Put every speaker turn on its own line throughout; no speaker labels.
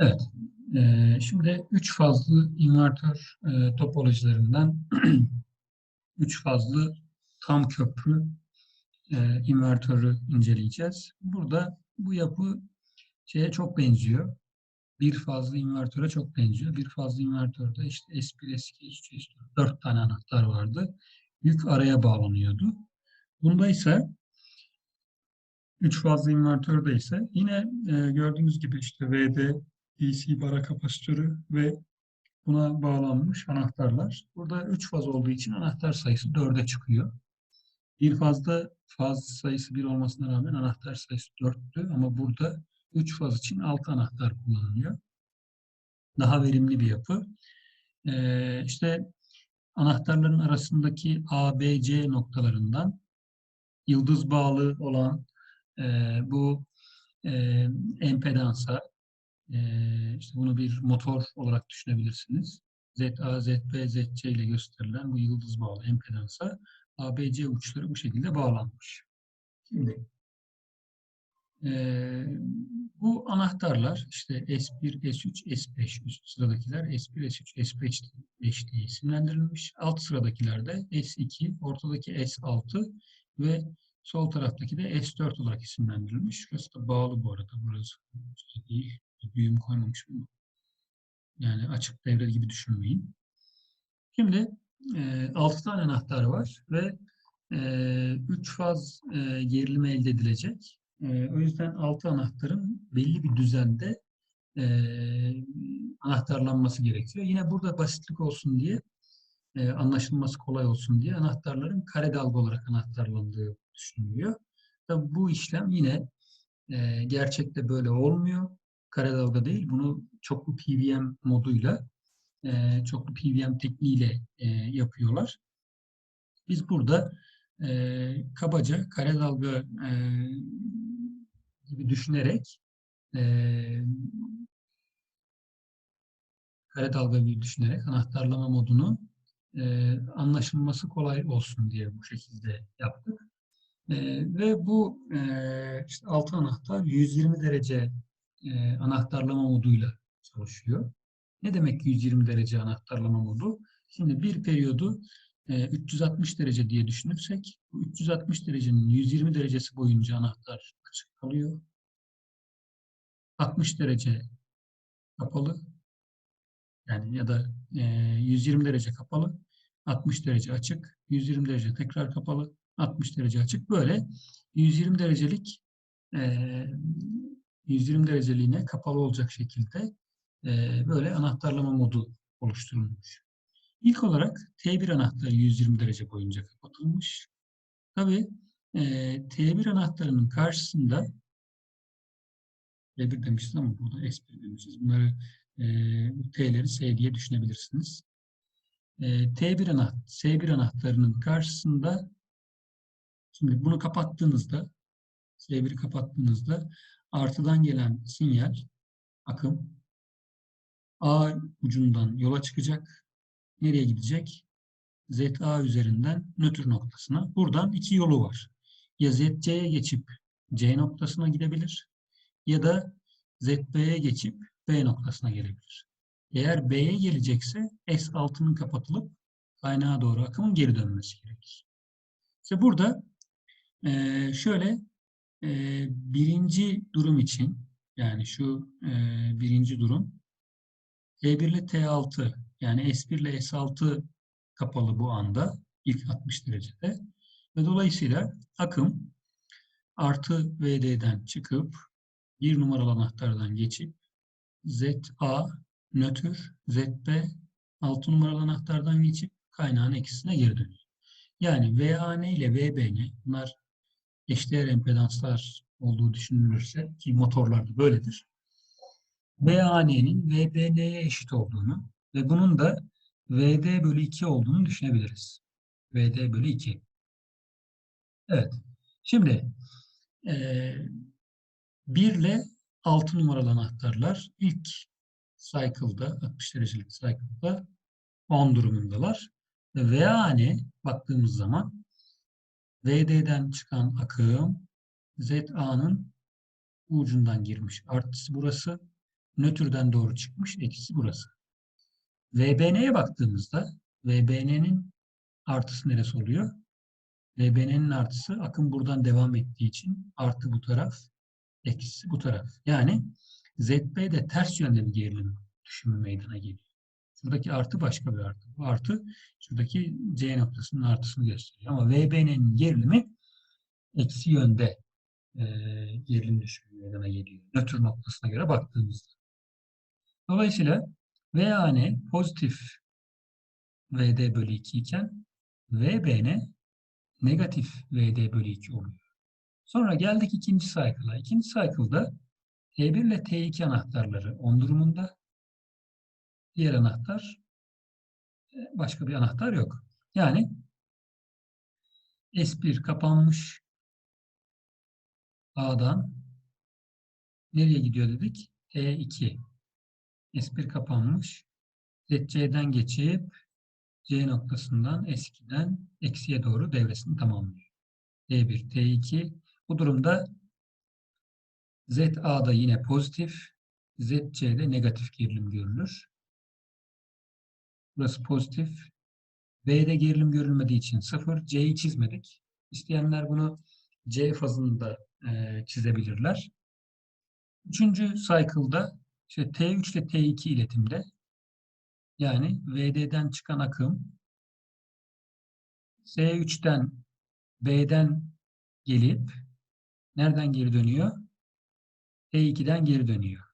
Evet. Ee, şimdi üç fazlı invertör e, topolojilerinden üç fazlı tam köprü e, invertörü inceleyeceğiz. Burada bu yapı şeye çok benziyor. Bir fazlı invertöre çok benziyor. Bir fazlı invertörde işte S1, S2, S3, S4 dört tane anahtar vardı. Yük araya bağlanıyordu. Bunda ise üç fazlı invertörde ise yine e, gördüğünüz gibi işte VD, DC bara kapasitörü ve buna bağlanmış anahtarlar. Burada 3 faz olduğu için anahtar sayısı 4'e çıkıyor. Bir fazda faz sayısı 1 olmasına rağmen anahtar sayısı 4'tü ama burada 3 faz için 6 anahtar kullanılıyor. Daha verimli bir yapı. Ee, işte anahtarların arasındaki A, B, C noktalarından yıldız bağlı olan e, bu e, empedansa ee, işte bunu bir motor olarak düşünebilirsiniz. ZA, ZB, ZC ile gösterilen bu yıldız bağlı empedansa ABC uçları bu şekilde bağlanmış. Şimdi e, bu anahtarlar işte S1, S3, S5 üst sıradakiler S1, S3, S5 diye isimlendirilmiş. Alt sıradakiler de S2, ortadaki S6 ve sol taraftaki de S4 olarak isimlendirilmiş. Şurası da bağlı bu arada. Burası değil büyüm koymamışım. Yani açık devre gibi düşünmeyin. Şimdi e, 6 tane anahtar var ve e, 3 faz e, gerilimi elde edilecek. E, o yüzden 6 anahtarın belli bir düzende e, anahtarlanması gerekiyor. Yine burada basitlik olsun diye, e, anlaşılması kolay olsun diye anahtarların kare dalga olarak anahtarlandığı düşünülüyor. Tabii bu işlem yine e, gerçekte böyle olmuyor kare dalga değil. Bunu çoklu PVM moduyla, e, çoklu PVM tekniğiyle e, yapıyorlar. Biz burada e, kabaca kare dalga e, gibi düşünerek e, kare dalga gibi düşünerek anahtarlama modunu e, anlaşılması kolay olsun diye bu şekilde yaptık. E, ve bu e, işte altı anahtar 120 derece e, anahtarlama moduyla çalışıyor. Ne demek 120 derece anahtarlama modu? Şimdi bir periyodu e, 360 derece diye düşünürsek, bu 360 derecenin 120 derecesi boyunca anahtar açık kalıyor. 60 derece kapalı, yani ya da e, 120 derece kapalı, 60 derece açık, 120 derece tekrar kapalı, 60 derece açık. Böyle 120 derecelik e, 120 dereceliğine kapalı olacak şekilde e, böyle anahtarlama modu oluşturulmuş. İlk olarak T1 anahtarı 120 derece boyunca kapatılmış. Tabi e, T1 anahtarının karşısında T1 demişiz ama burada S1 demişiz. Bunları e, T'leri S diye düşünebilirsiniz. E, T1 anahtar, S1 anahtarının karşısında şimdi bunu kapattığınızda S1'i kapattığınızda artıdan gelen sinyal, akım A ucundan yola çıkacak. Nereye gidecek? ZA üzerinden nötr noktasına. Buradan iki yolu var. Ya ZC'ye geçip C noktasına gidebilir ya da ZB'ye geçip B noktasına gelebilir. Eğer B'ye gelecekse S6'nın kapatılıp kaynağa doğru akımın geri dönmesi gerekir. İşte burada şöyle e, birinci durum için yani şu e, birinci durum T1 ile T6 yani S1 ile S6 kapalı bu anda ilk 60 derecede ve dolayısıyla akım artı VD'den çıkıp bir numaralı anahtardan geçip ZA nötr ZB 6 numaralı anahtardan geçip kaynağın eksisine geri dönüyor. Yani VAN ile VBN bunlar eşdeğer empedanslar olduğu düşünülürse ki motorlarda böyledir. VAN'nin VBN'ye eşit olduğunu ve bunun da VD bölü 2 olduğunu düşünebiliriz. VD bölü 2. Evet. Şimdi e, 1 ile 6 numaralı anahtarlar ilk cycle'da, 60 derecelik cycle'da 10 durumundalar. Ve VAN baktığımız zaman VD'den çıkan akım ZA'nın ucundan girmiş. Artısı burası. nötrden doğru çıkmış. Eksi burası. VBN'ye baktığımızda VBN'nin artısı neresi oluyor? VBN'nin artısı akım buradan devam ettiği için artı bu taraf, eksi bu taraf. Yani ZB'de ters yönde bir gerilim düşümü meydana geliyor. Şuradaki artı başka bir artı. Bu artı şuradaki C noktasının artısını gösteriyor. Ama VB'nin gerilimi eksi yönde e, gerilim düşümü meydana geliyor. Nötr noktasına göre baktığımızda. Dolayısıyla VAN pozitif VD bölü 2 iken VBN negatif VD bölü 2 oluyor. Sonra geldik ikinci cycle'a. İkinci cycle'da T1 ile T2 anahtarları on durumunda. Diğer anahtar e, başka bir anahtar yok. Yani S1 kapanmış A'dan nereye gidiyor dedik? T2. S1 kapanmış. ZC'den geçip C noktasından eskiden eksiye doğru devresini tamamlıyor. T1, T2. Bu durumda ZA'da yine pozitif, ZC'de negatif gerilim görülür. Burası pozitif. B'de gerilim görülmediği için 0. C'yi çizmedik. İsteyenler bunu C fazında e, çizebilirler. Üçüncü cycle'da işte T3 ile T2 iletimde yani VD'den çıkan akım S3'ten B'den gelip nereden geri dönüyor? T2'den geri dönüyor.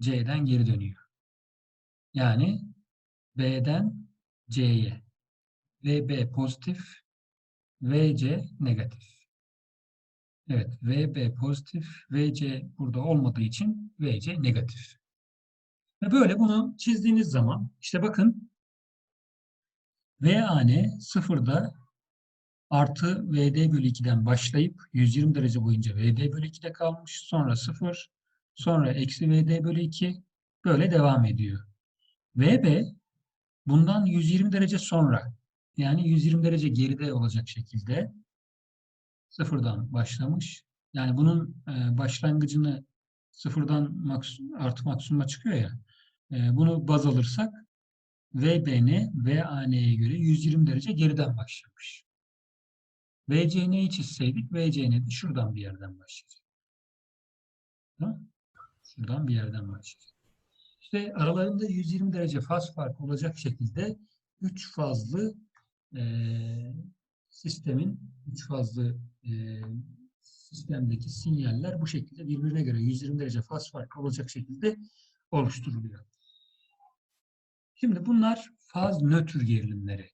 C'den geri dönüyor. Yani B'den C'ye. VB pozitif, VC negatif. Evet, VB pozitif, VC burada olmadığı için VC negatif. Ve böyle bunu çizdiğiniz zaman işte bakın VAN sıfırda artı VD bölü 2'den başlayıp 120 derece boyunca VD bölü 2'de kalmış. Sonra 0, sonra eksi VD bölü 2 böyle devam ediyor. VB bundan 120 derece sonra yani 120 derece geride olacak şekilde sıfırdan başlamış. Yani bunun e, başlangıcını sıfırdan maksimum, artı maksimuma çıkıyor ya. E, bunu baz alırsak VBN VAN'ye göre 120 derece geriden başlamış. VCN'yi çizseydik VCN de şuradan bir yerden başlayacak. Şuradan bir yerden başlayacak. İşte aralarında 120 derece faz farkı olacak şekilde 3 fazlı e, sistemin 3 fazlı e, sistemdeki sinyaller bu şekilde birbirine göre 120 derece faz farkı olacak şekilde oluşturuluyor. Şimdi bunlar faz nötr gerilimleri.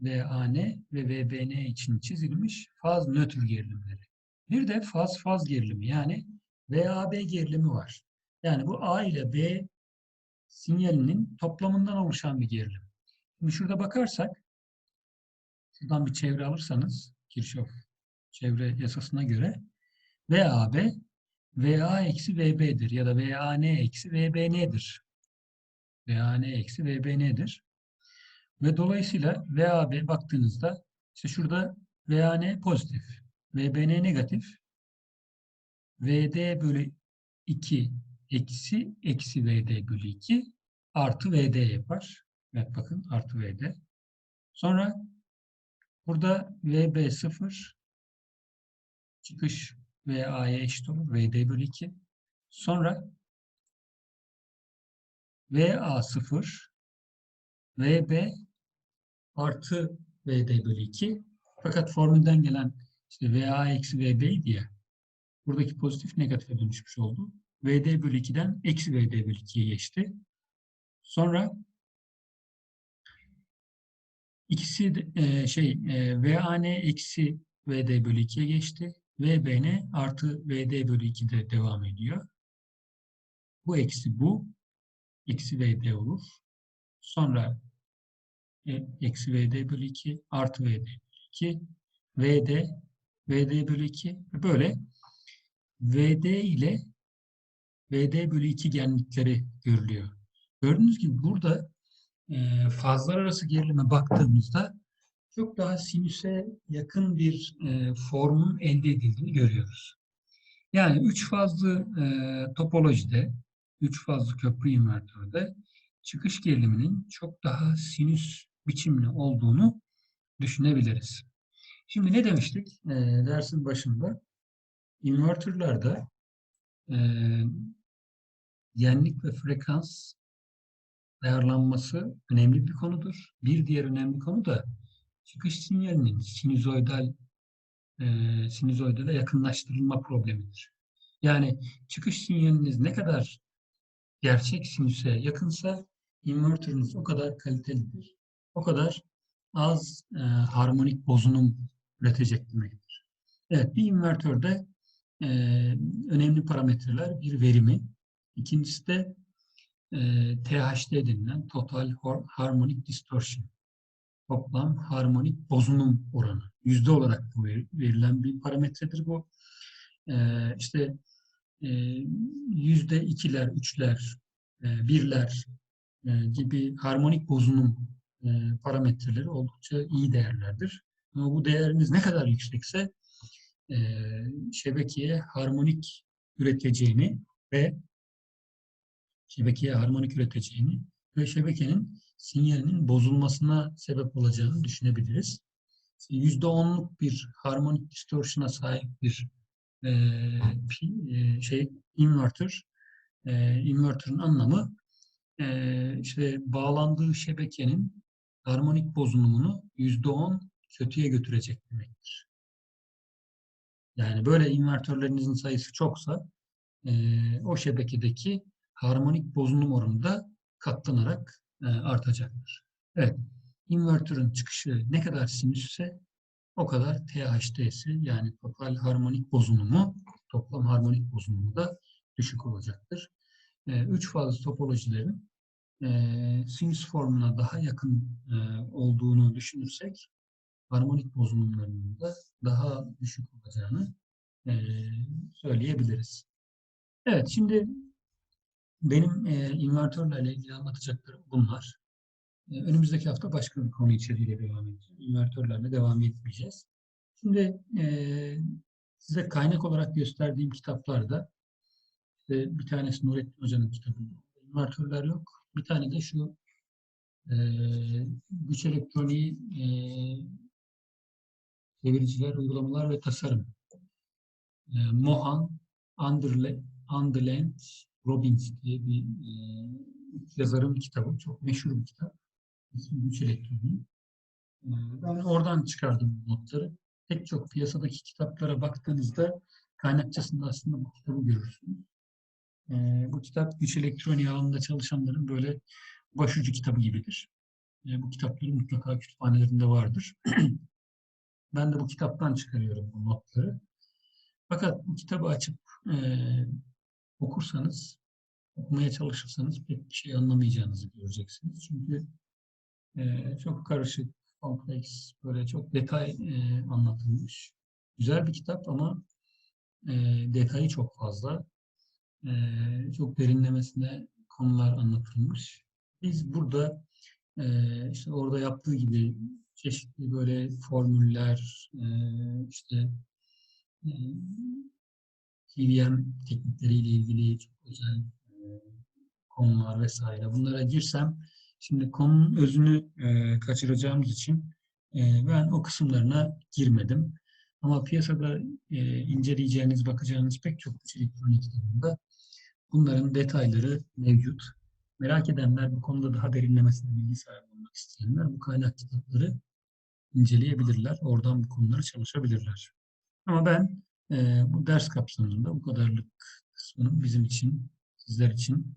VAN ve VBN için çizilmiş faz nötr gerilimleri. Bir de faz faz gerilimi yani VAB gerilimi var. Yani bu A ile B sinyalinin toplamından oluşan bir gerilim. Şimdi şurada bakarsak şuradan bir çevre alırsanız Kirchhoff çevre yasasına göre VAB VA eksi VB'dir ya da VAN eksi VBN'dir. VAN eksi VBN'dir. Ve dolayısıyla VAB baktığınızda işte şurada VAN pozitif, VBN negatif, VD bölü 2 eksi eksi VD bölü 2 artı VD yapar. Evet bakın artı VD. Sonra burada VB 0 çıkış VA'ya eşit olur. VD bölü 2. Sonra VA 0 VB artı VD bölü 2. Fakat formülden gelen işte VA eksi VB diye buradaki pozitif negatife dönüşmüş oldu. VD bölü 2'den eksi VD bölü 2'ye geçti. Sonra ikisi de, e, şey e, VAN eksi VD bölü 2'ye geçti. VBN artı VD bölü 2'de devam ediyor. Bu eksi bu. Eksi VD olur. Sonra e, eksi VD bölü 2 artı VD bölü 2 VD VD bölü 2 böyle VD ile VD bölü 2 genlikleri görülüyor. Gördüğünüz gibi burada e, fazlar arası gerilime baktığımızda çok daha sinüse yakın bir e, formun elde edildiğini görüyoruz. Yani üç fazlı e, topolojide üç fazlı köprü invertörde çıkış geriliminin çok daha sinüs biçimli olduğunu düşünebiliriz. Şimdi ne demiştik e, dersin başında? İnvertörlerde e, genlik ve frekans ayarlanması önemli bir konudur. Bir diğer önemli konu da çıkış sinyalinin sinüzoidal e, sinüzoidale yakınlaştırılma problemidir. Yani çıkış sinyaliniz ne kadar gerçek sinüse yakınsa invertörünüz o kadar kalitelidir. O kadar az e, harmonik bozunum üretecek demektir. Evet, bir invertörde e, önemli parametreler bir verimi, ikincisi de e, THD denilen Total Harmonic Distortion, toplam harmonik bozunum oranı. Yüzde olarak bu verilen bir parametredir bu. E, işte e, yüzde ikiler, üçler, e, birler e, gibi harmonik bozunum parametreleri oldukça iyi değerlerdir. Ama bu değeriniz ne kadar yüksekse e, şebekeye harmonik üreteceğini ve şebekeye harmonik üreteceğini ve şebekenin sinyalinin bozulmasına sebep olacağını düşünebiliriz. %10'luk bir harmonik distortion'a sahip bir e, e, şey inverter. E, inverter'ın anlamı e, işte bağlandığı şebekenin harmonik bozulumunu %10 kötüye götürecek demektir. Yani böyle invertörlerinizin sayısı çoksa e, o şebekedeki harmonik bozulum oranı da katlanarak e, artacaktır. Evet, invertörün çıkışı ne kadar sinüsse o kadar THT'si yani topal harmonik bozulumu, toplam harmonik bozulumu da düşük olacaktır. E, üç fazla topolojilerin e, sinüs formuna daha yakın e, olduğunu düşünürsek harmonik bozulumlarının da daha düşük olacağını e, söyleyebiliriz. Evet, şimdi benim e, invertörlerle ilgili anlatacaklarım bunlar. E, önümüzdeki hafta başka bir konu içeriğiyle devam edeceğiz. İnvertörlerle devam etmeyeceğiz. Şimdi e, size kaynak olarak gösterdiğim kitaplarda işte bir tanesi Nurettin Hoca'nın kitabı. İnvertörler yok. Bir tane de şu e, güç elektroniği e, çeviriciler, uygulamalar ve tasarım. E, Mohan Underland Robbins diye bir e, yazarın kitabı. Çok meşhur bir kitap. İsmi Güç Elektroniği. E, ben oradan çıkardım notları. Pek çok piyasadaki kitaplara baktığınızda kaynakçasında aslında bu kitabı görürsünüz. E, bu kitap güç elektroniği alanında çalışanların böyle başucu kitabı gibidir. E, bu kitapların mutlaka kütüphanelerinde vardır. ben de bu kitaptan çıkarıyorum bu notları. Fakat bu kitabı açıp e, okursanız, okumaya çalışırsanız pek bir şey anlamayacağınızı göreceksiniz. Çünkü e, çok karışık, kompleks, böyle çok detay e, anlatılmış. Güzel bir kitap ama e, detayı çok fazla. E, çok derinlemesine konular anlatılmış. Biz burada e, işte orada yaptığı gibi çeşitli böyle formüller, e, işte e, teknikleriyle ilgili çok özel e, konular vesaire. Bunlara girsem şimdi konunun özünü e, kaçıracağımız için e, ben o kısımlarına girmedim. Ama piyasada inceleyeceğiniz, bakacağınız pek çok elektronik kitabında bunların detayları mevcut. Merak edenler, bu konuda daha derinlemesine bilgi sahibi olmak isteyenler bu kaynak kitapları inceleyebilirler. Oradan bu konuları çalışabilirler. Ama ben e, bu ders kapsamında bu kadarlık kısmının bizim için, sizler için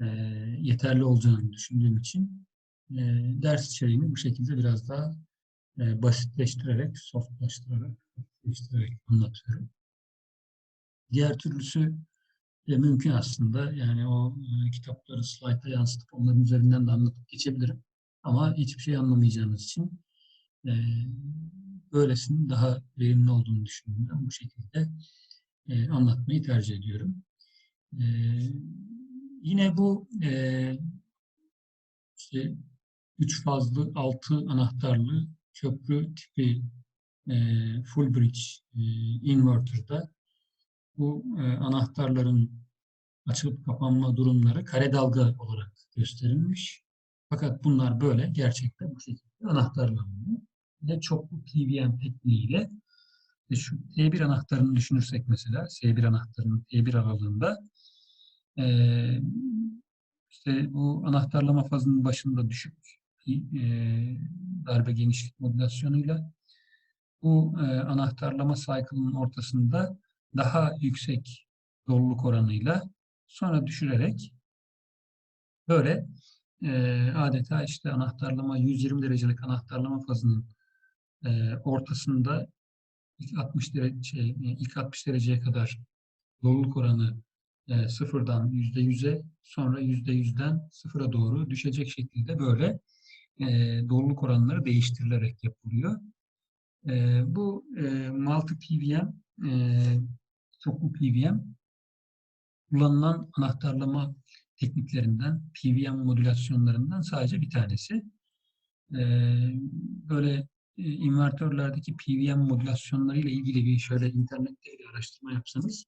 e, yeterli olacağını düşündüğüm için e, ders içeriğini bu şekilde biraz daha e, basitleştirerek, softlaştırarak, basitleştirerek anlatıyorum. Diğer türlüsü de mümkün aslında. Yani o e, kitapları slayta yansıtıp onların üzerinden de anlatıp geçebilirim. Ama hiçbir şey anlamayacağınız için e, böylesinin daha verimli olduğunu düşündüğümden bu şekilde e, anlatmayı tercih ediyorum. E, yine bu e, işte üç fazlı altı anahtarlı köprü tipi e, full bridge e, inverter'da bu e, anahtarların açılıp kapanma durumları kare dalga olarak gösterilmiş. Fakat bunlar böyle gerçekte bu şekilde anahtarlanıyor. Ve çoklu PVM tekniğiyle e şu T1 anahtarını düşünürsek mesela S1 anahtarının T1 aralığında e, işte bu anahtarlama fazının başında düşük e, darbe genişlik modülasyonuyla bu e, anahtarlama cycle'ın ortasında daha yüksek doluluk oranıyla sonra düşürerek böyle e, adeta işte anahtarlama 120 derecelik anahtarlama fazının e, ortasında ilk 60 derece şey, ilk 60 dereceye kadar doluluk oranı e, sıfırdan yüzde yüze sonra yüzde yüzden sıfıra doğru düşecek şekilde böyle e, doluluk oranları değiştirilerek yapılıyor. E, bu e, multi PVM e, çoklu PVM kullanılan anahtarlama tekniklerinden, PVM modülasyonlarından sadece bir tanesi. E, böyle invertörlerdeki PWM modülasyonları ile ilgili bir şöyle internette bir araştırma yapsanız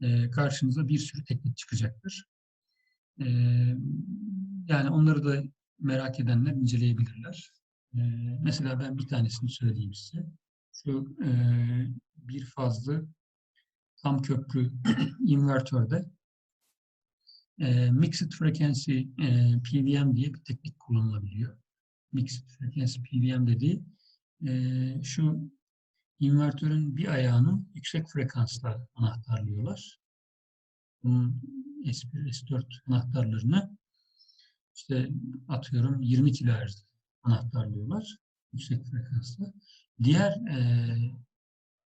e, karşınıza bir sürü teknik çıkacaktır. E, yani onları da merak edenler inceleyebilirler. E, mesela ben bir tanesini söyleyeyim size. Şu e, bir fazlı tam köprü invertörde e, Mixed Frequency e, PWM diye bir teknik kullanılabiliyor. Mixed Frequency PWM dediği e, şu invertörün bir ayağını yüksek frekansla anahtarlıyorlar. Bunun S1, S4 anahtarlarını işte atıyorum 20 kHz anahtarlıyorlar yüksek frekansla. Diğer e,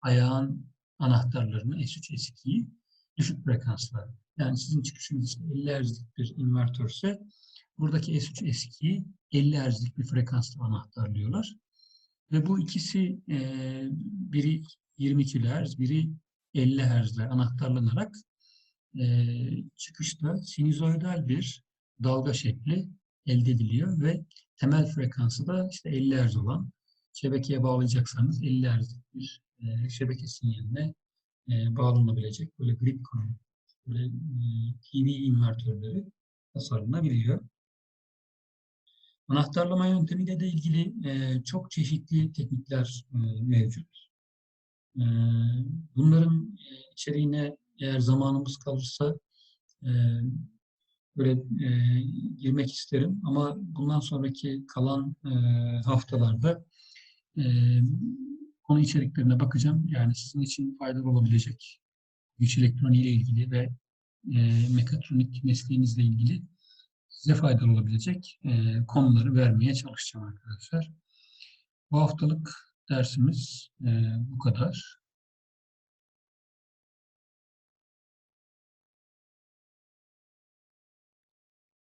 ayağın anahtarlarını S3, S2'yi düşük frekansla. Yani sizin çıkışınız 50 Hz'lik bir invertörse buradaki S3, S2'yi 50 Hz'lik bir frekansla anahtarlıyorlar. Ve bu ikisi e, biri 20 kHz, biri 50 Hz ile anahtarlanarak e, çıkışta sinüzoidal bir dalga şekli elde ediliyor ve temel frekansı da işte 50 Hz olan şebekeye bağlayacaksanız 50 Hz'lik bir e, şebeke sinyaline e, bağlanabilecek böyle grid konu, böyle e, TV invertörleri tasarlanabiliyor. Anahtarlama yöntemiyle de ilgili e, çok çeşitli teknikler e, mevcut. E, bunların e, içeriğine eğer zamanımız kalırsa e, böyle e, girmek isterim. Ama bundan sonraki kalan e, haftalarda e, konu içeriklerine bakacağım. Yani sizin için faydalı olabilecek güç elektroniği ile ilgili ve e, mekatronik mesleğinizle ilgili size faydalı olabilecek e, konuları vermeye çalışacağım arkadaşlar. Bu haftalık dersimiz e, bu kadar.